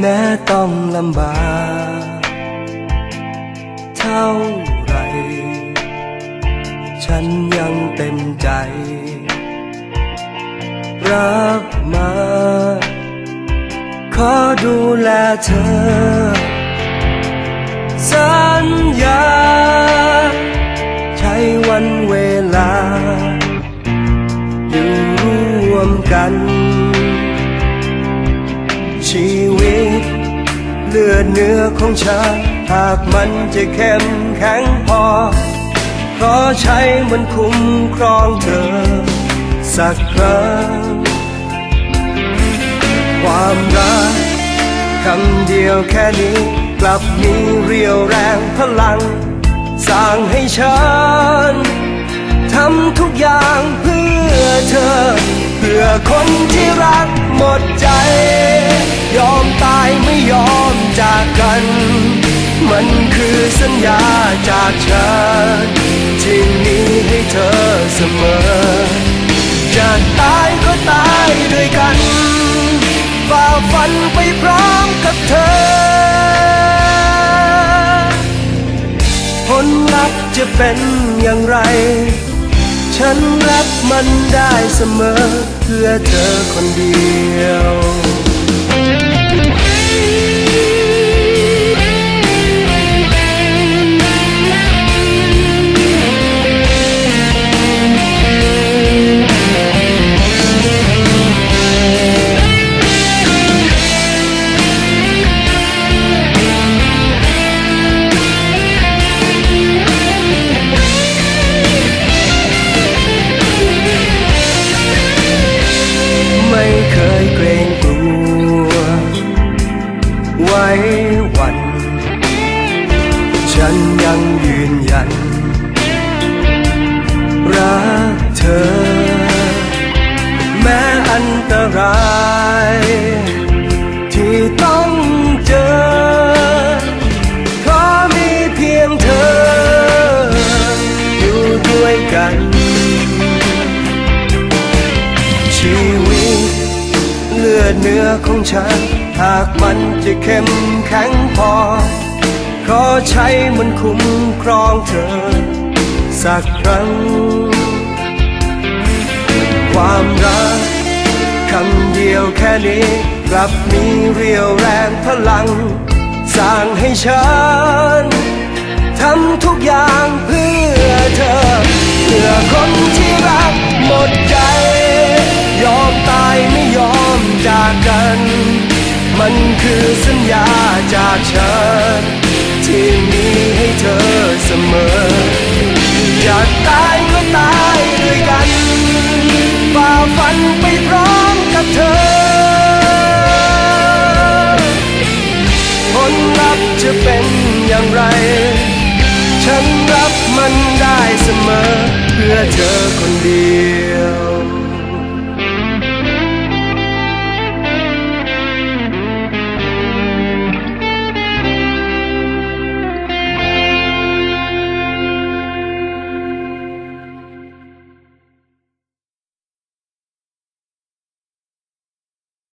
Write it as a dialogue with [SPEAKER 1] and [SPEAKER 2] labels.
[SPEAKER 1] แม้ต้องลำบากเท่าไร ฉันยังเต็มใจ รับมา ขอดูแลเธอ สัญญา ใช้วันเวลา อยู่ร่วมกัน เลือดเนื้อของฉันหากมันจะเข้มแข็งพอ ขอใช้มันคุ้มครองเธอ สักครั้ง ความรักคำเดียวแค่นี้ กลับมีเรียวแรงพลัง สร้างให้ฉันทำทุกอย่างเพื่อเธอ เพื่อคนที่รักหมดใจ สัญญาจากฉันที่มีให้เธอเสมอ จะตายก็ตายด้วยกันฝ่าฟันไปพร้อมกับเธอ ผลลัพธ์จะเป็นอย่างไร ฉันรับมันได้เสมอเพื่อเธอคนเดียว กัน ชีวิตเลือดเนื้อของฉัน หากมันจะเข้มแข็งพอ ขอใช้มันคุ้มครองเธอ สักครั้ง ความรักคำเดียวแค่นี้ กลับมีเรียวแรงพลัง สร้างให้ฉันทำทุกอย่างเพื่อ มันคือสัญญาจากฉัน ที่มีให้เธอเสมอ อยากตายก็ตายด้วยกันฝ่าฟันไปพร้อมกับเธอผลลัพธ์จะเป็นอย่างไร ฉันรับมันได้เสมอ เพื่อเธอคนดี